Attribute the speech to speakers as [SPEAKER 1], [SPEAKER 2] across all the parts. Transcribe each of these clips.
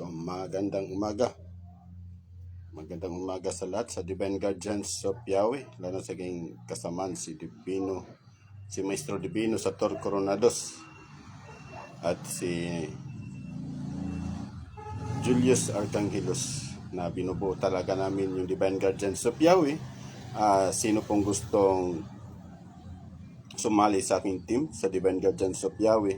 [SPEAKER 1] ito, magandang umaga. Magandang umaga sa lahat sa Divine Guardians of Yahweh, lalo sa aking kasamaan si Divino, si Maestro Divino sa Tor Coronados at si Julius Arcangelos na binubuo talaga namin yung Divine Guardians of Yahweh. Ah, sino pong gustong sumali sa aking team sa Divine Guardians of Yahweh,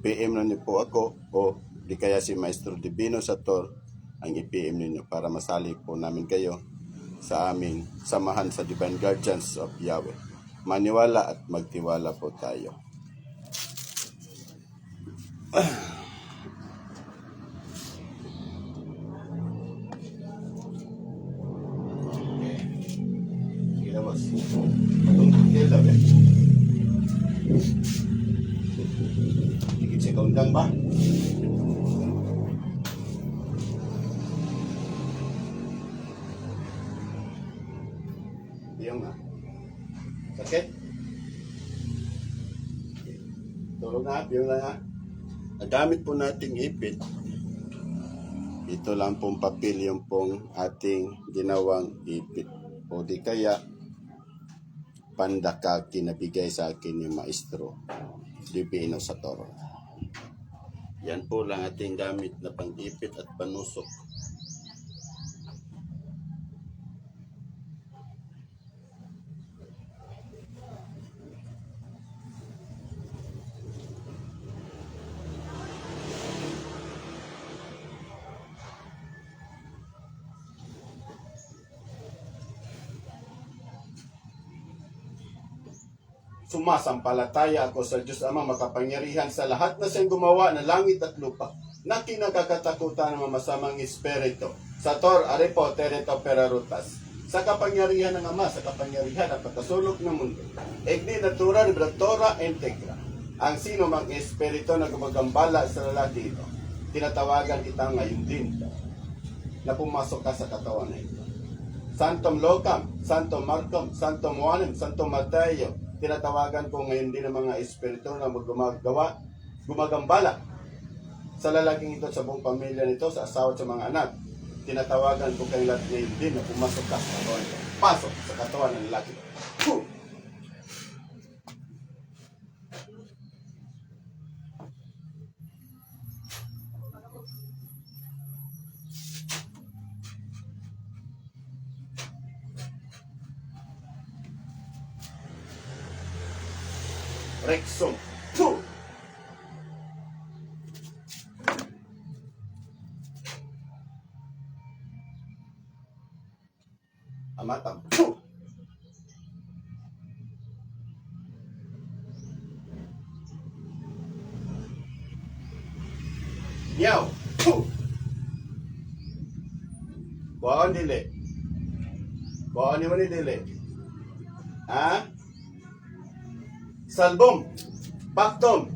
[SPEAKER 1] PM na niyo po ako o di kaya si Maestro Divino sa Tor ang i-PM ninyo para masali po namin kayo sa aming samahan sa Divine Guardians of Yahweh. Maniwala at magtiwala po tayo. Tulog na, yung na nga. Ang gamit po nating ipit, ito lang pong papel yung pong ating ginawang ipit. O di kaya, pandakaki na bigay sa akin ni Maestro Divino sa Toro. Yan po lang ating gamit na pang-ipit at panusok. Sumasampalataya ako sa Diyos Ama makapangyarihan sa lahat na siyang gumawa ng langit at lupa na kinakakatakutan ng masamang espiritu. Sa Tor, Arepo, Tereto, Perarutas. Sa kapangyarihan ng Ama, sa kapangyarihan at pagkasulok ng mundo. Egni natura ni Tora Integra. Ang sino mang espiritu na gumagambala sa lalaki ito, tinatawagan kita ngayon din na pumasok ka sa katawan na ito. Santom Locam, Santo Marcom, Santo Juanem, Santo Mateo. Tinatawagan ko ngayon din ang mga espiritu na gumagawa, gumagambala sa lalaking ito, sa buong pamilya nito, sa asawa at sa mga anak. Tinatawagan ko kayo lahat ngayon din na pumasok ka sa katawan. Pasok sa katawan ng lalaki. Puh! Meow. Puh! Kuhaan dili. Ni mo ni dili. Ha? Salbom. Paktom.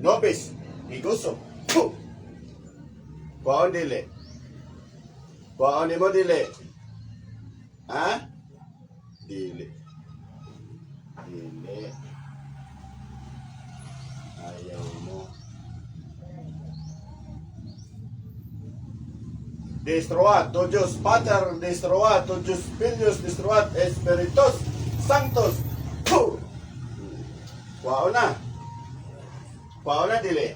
[SPEAKER 1] Nobis. Iguso. Puh! Kuhaan dili. Kuhaan ni mo dili. Ha? Dili. Dili. Ayaw mo. Destroad, to Dios Pater, destroad, to Dios Filius, destroad, Espiritus Sanctus. Puh! Kuhaan na. Kuhaan na dili.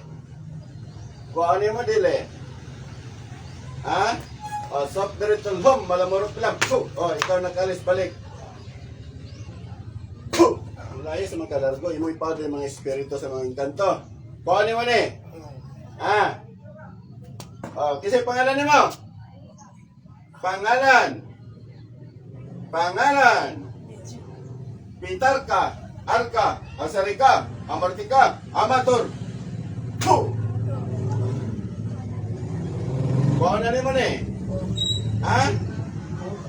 [SPEAKER 1] Kuhaan ni mo dili. Ha? O, soft diretso home, malamurot lang. Puh! O, ikaw nakalis balik. Puh! Ang layo sa mga kalargo, imo ipadre mga espiritu sa mga inkanto. Ni mo ni. Ha? O, kasi pangalan ni mo? Pangalan. Pangalan. Pitarka, Arka, Asarika, Amartika, Amator. Puh! Kuha na naman eh. Ha?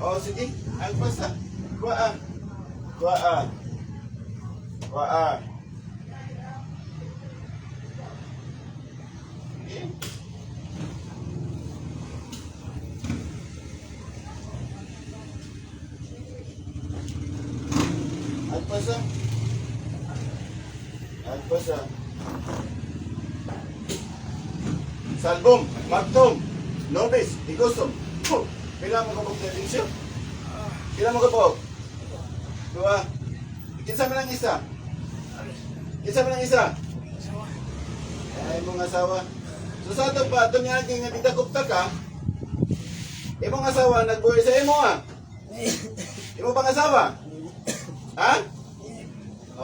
[SPEAKER 1] O sige, alpas na. Kuha. Kuha. Kuha. Sige. Alpas. Alpas ah. Salbom, Magtom, Nobis, igusom. Pila mo kabog na Vinsyo? Pila mo kabog? Dua. Kinsa man ang isa? Kinsa man ang isa? Ay, mong asawa. So sa ito pa, ito niya nga didakop ta ka, imong asawa nagbuhay sa imo ah. Imo bang asawa? Ha?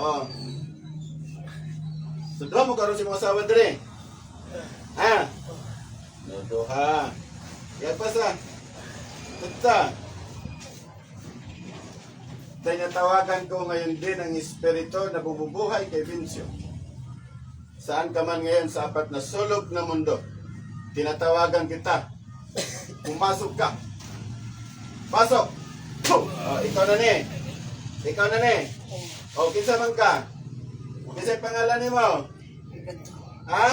[SPEAKER 1] Oo. So, duha mo karon si mong asawa dire. Ha? No, duha. Yan pa sa. Tutta. Tinatawagan ko ngayon din ang espiritu na bumubuhay kay Vincio. Saan ka man ngayon sa apat na sulok na mundo, tinatawagan kita. Pumasok ka. Pasok! Oh, ikaw na ni. Ikaw na ni. O, kinsa man ka? Kinsa ang pangalan ni mo? Ha?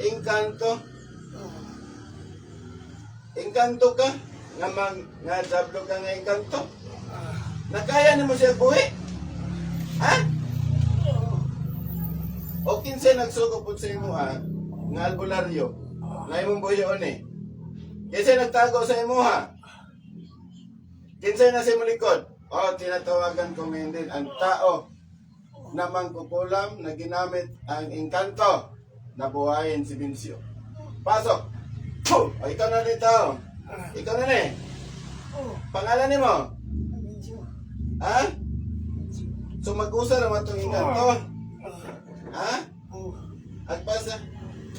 [SPEAKER 1] Engkanto? Engkanto ka? Nga mag, nga jablo ka nga engkanto? Nakaya ni mo siya buhi? Ha? O kinsa nagsugo po sa imo ha? Nga albularyo. Nga imong buhiyon eh. Kinsa nagtago sa imo ha? Kinsa na sa imo likod? O, tinatawagan ko ngayon din ang tao na mangkukulam na ginamit ang engkanto na buhayin si Vincio. Pasok! Puh! O, ikaw na dito. Ikaw na ni. Pangalan ni mo? Ha? So mag-usa naman itong engkanto. Ha? Agpasa.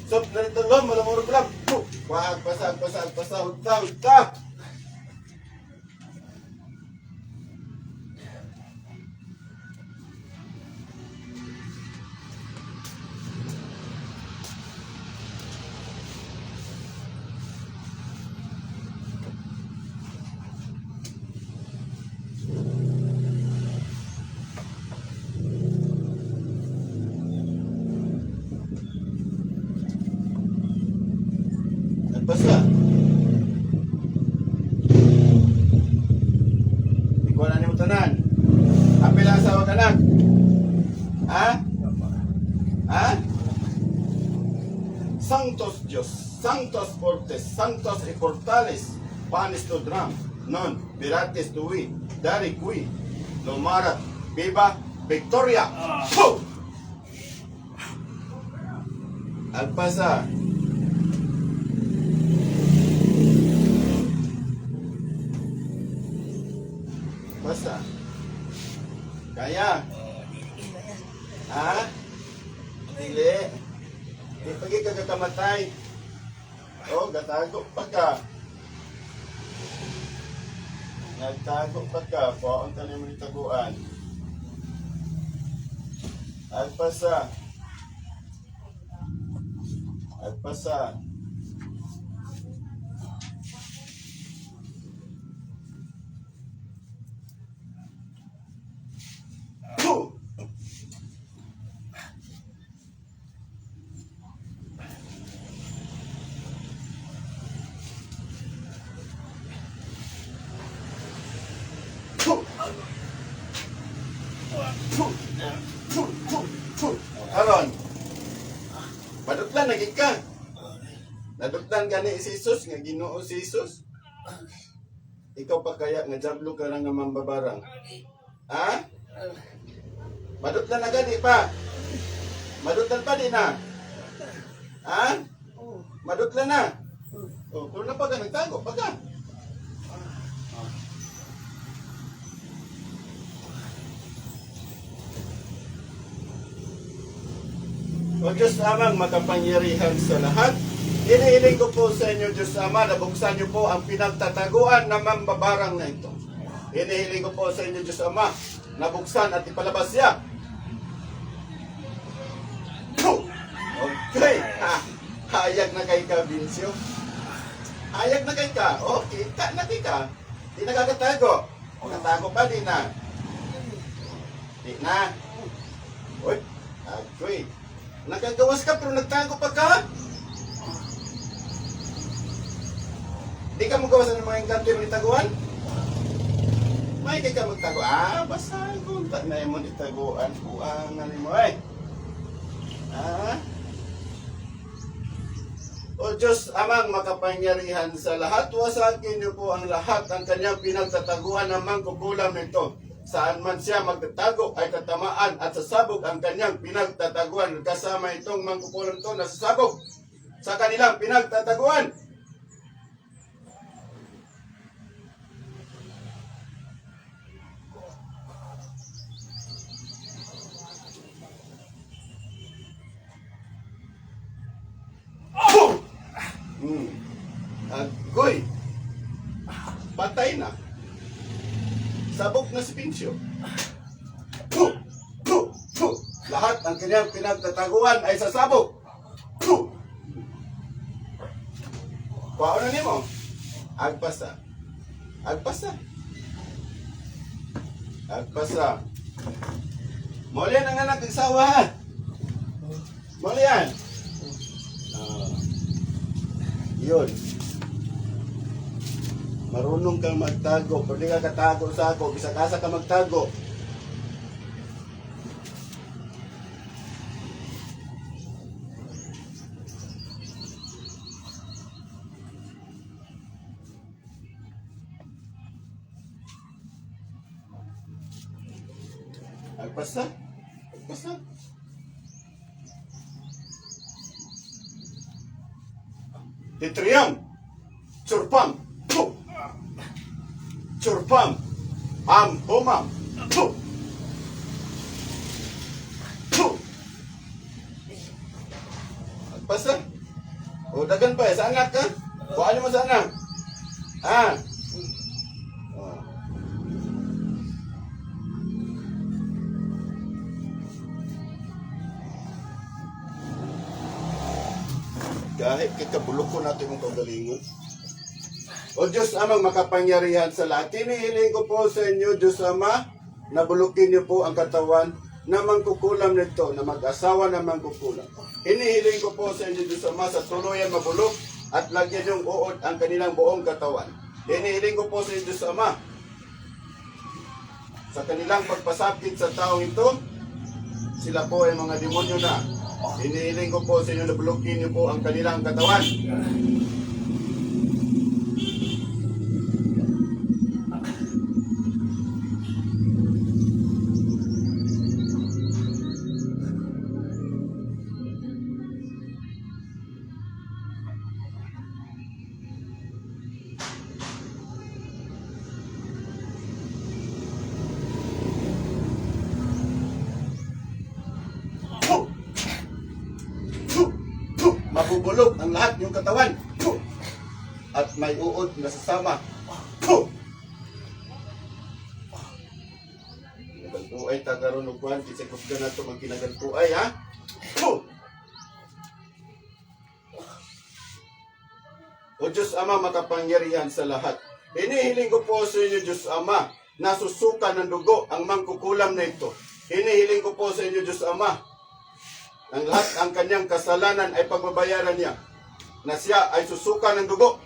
[SPEAKER 1] So, narito lo, malamuro lang. Puh! Wah, agpasa, agpasa, agpasa. Hudta, hudta. Santos Fortes, Santos e Portales, Panis to Drum, Non, Virates to We, Dari Kui, Lomara, Viva, Victoria! Puh! Agpasa. Basta. Kaya. Ha? Dili. Di pagi ka gatago pa ka. Nagtago pa ka. Paon ka naman yung taguan. Agpasa. Agpasa. Puh! Puh! Puh! Puh! Puh! Puh! Aron. Madutlan lagi ka. Nadutlan ka ni si Jesus nga Ginoo si Jesus. Ikaw pa kaya nga jablo ka lang nga mambabarang. Ha? Madutlan na gani pa. Madutlan pa din na. Ha? Madutlan na. Oh, kung na pa ka nagtago, pa ka. O Diyos Amang makapangyarihan sa lahat, iniiling ko po sa inyo, Diyos Ama, na buksan niyo po ang pinagtataguan ng mambabarang na ito. Inihiling ko po sa inyo, Diyos Ama, na buksan at ipalabas siya. Okay. Ha, hayag na kay ka, Vincio. Hayag na kay ka. O, kita na kay ka. Di nakakatago. O, natago pa, di na. Di na. Uy, agoy. Nagagawas ka pero nagtago pa ka? Di ka mo gawasan ng mga engkanto yung itaguan? May kay ka magtago. Ah, basta kung ta na mo itaguan. Buangan mo eh. Ah? O Diyos amang makapangyarihan sa lahat, wasakin niyo po ang lahat ang kanyang pinagtataguan ng mangkukulam nito. Saan man siya magtatago ay katamaan at sasabog ang kanyang pinagtataguan kasama itong mangkukulam to na sasabog sa kanilang pinagtataguan. Lahat ng kanyang pinagtataguan ay sasabog. Puh! Paano ni mo? Agpasa. Agpasa. Agpasa. Muli ang anak ng sawa. Muli yan. Ah. Yun. Marunong kang magtago. Pwede ka katago sa ako. Bisa kasa ka magtago. Agpasa. Agpasa. Titriam. Churpam. Puh. Churpam. Am humam. Puh. Puh. Agpasa. O dagan pa eh. Sa anak ka? Kuhaan mo sa anak. Kahit kikabulok ko natin mong kagalingon. O Diyos amang makapangyarihan sa lahat. Tinihiling ko po sa inyo, Diyos Ama, na bulukin niyo po ang katawan na mangkukulam nito, na mag-asawa na mangkukulam. Inihiling ko po sa inyo, Diyos Ama, sa tuluyan mabulok at lagyan niyong uod ang kanilang buong katawan. Inihiling ko po sa inyo, Diyos Ama, sa kanilang pagpasakit sa taong ito, sila po ay mga demonyo na. Inihiling ko po sa inyo na bulukin niyo po ang kanilang katawan. Sasama. Puh! Kinagantuay tagaroon ng kwan, kisay kusga na ito mag kinagantuay, ha? Puh! O Diyos Ama, makapangyarihan sa lahat. Hinihiling ko po sa inyo, Diyos Ama, na susuka ng dugo ang mangkukulam na ito. Hinihiling ko po sa inyo, Diyos Ama, ang lahat ang kanyang kasalanan ay pagbabayaran niya na siya ay susuka ng dugo.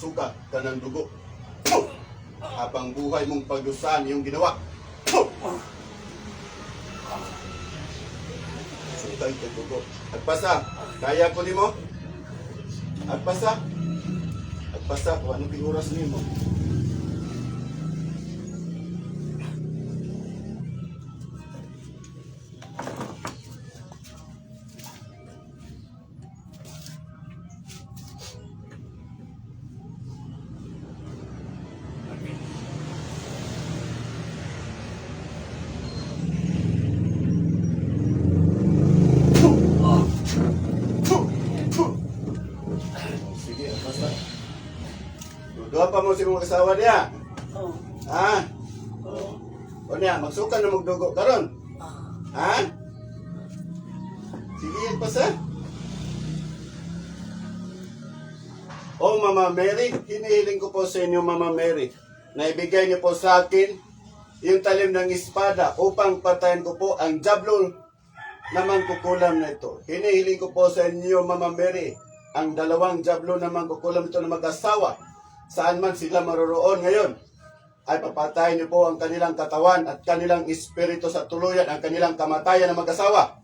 [SPEAKER 1] Susuka ka ng dugo. Habang buhay mong pagdusan yung ginawa. Puh! Sukay ka dugo. Agpasa, kaya ko ni mo? Agpasa? Agpasa, kung anong piguras ni mo? Pa kasawa niya.
[SPEAKER 2] Oh.
[SPEAKER 1] Ha?
[SPEAKER 2] Oh.
[SPEAKER 1] O niya, magsuka na magdugo karon.
[SPEAKER 2] Ah.
[SPEAKER 1] Ha? Sige, pasa. O Mama Mary, hinihiling ko po sa inyo Mama Mary na ibigay niyo po sa akin yung talim ng espada upang patayin ko po ang jablon naman kukulam na ito. Hinihiling ko po sa inyo Mama Mary ang dalawang jablon naman kukulam ito na mag-asawa saan man sila maroroon ngayon ay papatayin niyo po ang kanilang katawan at kanilang espiritu sa tuluyan, ang kanilang kamatayan na mag-asawa.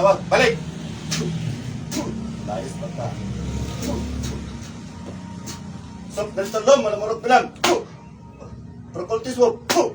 [SPEAKER 1] Tawag, balik! Layas pa ka. Sob, ganito lang, malamurog bilang. Prokultis mo. Sa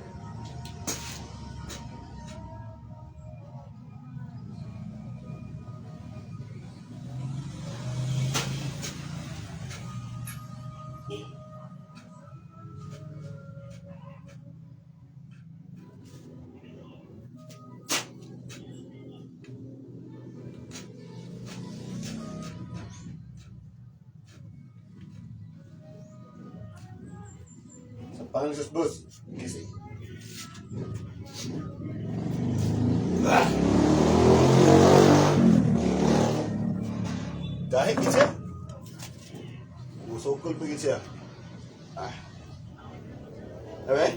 [SPEAKER 1] pangalan sa bus. Gising. Ah! Kahit gid siya. Musukol pa siya. Ah. Okay?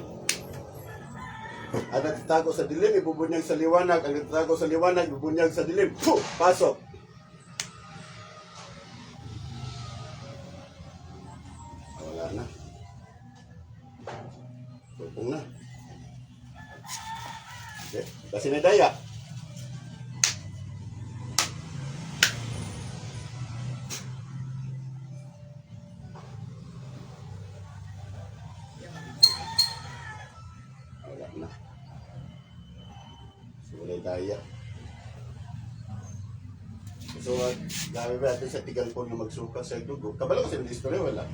[SPEAKER 1] Ang nagtatago sa dilim, ibubunyag sa liwanag. Ang nagtatago sa liwanag, ibubunyag sa dilim. Puh! Pasok! Daya. So, uh, dami ba natin sa tigal po na magsuka sa dugo? Kabalo kasi ng istorya, wala.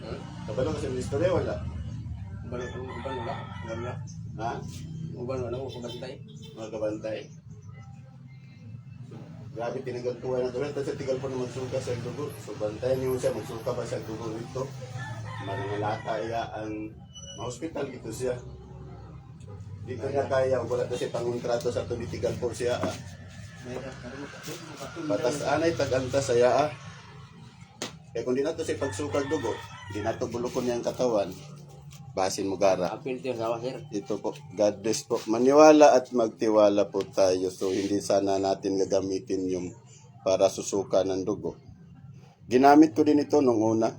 [SPEAKER 2] Ha?
[SPEAKER 1] Kabalo kasi ng istorya, wala.
[SPEAKER 2] Uban, uban wala. Uban wala.
[SPEAKER 1] Ha?
[SPEAKER 2] Uban wala. Uban tayo.
[SPEAKER 1] mga kabantay. Grabe tinagal ko na tulad sa tigal po na magsuka sa dugo. So bantayan niyo siya magsuka ba sa dugo nito. Manangalata iya ang ma-hospital gito siya. Di ko niya kaya wala na siya pangontrato sa tulitigal po siya. Ah. Batas anay taganta saya ah. Kaya kung di na to siya pagsukag dugo, di na to bulukon niya ang katawan. Basin mo gara.
[SPEAKER 2] Apil ito sa sir.
[SPEAKER 1] Ito po, God bless po. Maniwala at magtiwala po tayo. So, hindi sana natin gagamitin yung para susuka ng dugo. Ginamit ko din ito nung una.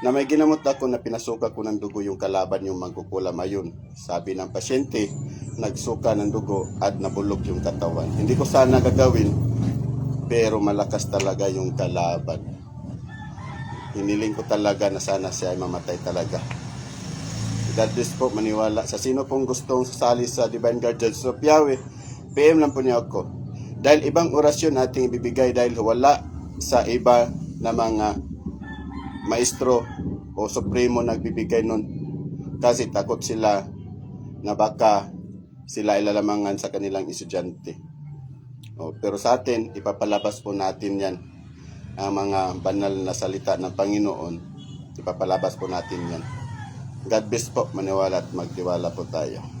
[SPEAKER 1] Na may ginamot ako na pinasuka ko ng dugo yung kalaban yung magkukulam ayun. Sabi ng pasyente, nagsuka ng dugo at nabulok yung katawan. Hindi ko sana gagawin, pero malakas talaga yung kalaban. Hiniling ko talaga na sana siya ay mamatay talaga. God bless po, maniwala. Sa sino pong gustong sasali sa Divine Guardians of Yahweh, PM lang po niya ako. Dahil ibang orasyon ating ibibigay dahil wala sa iba na mga maestro o supremo nagbibigay nun. Kasi takot sila na baka sila ilalamangan sa kanilang estudyante. O, pero sa atin, ipapalabas po natin yan. Ang mga banal na salita ng Panginoon, ipapalabas po natin yan. God bless po, maniwala at magtiwala po tayo.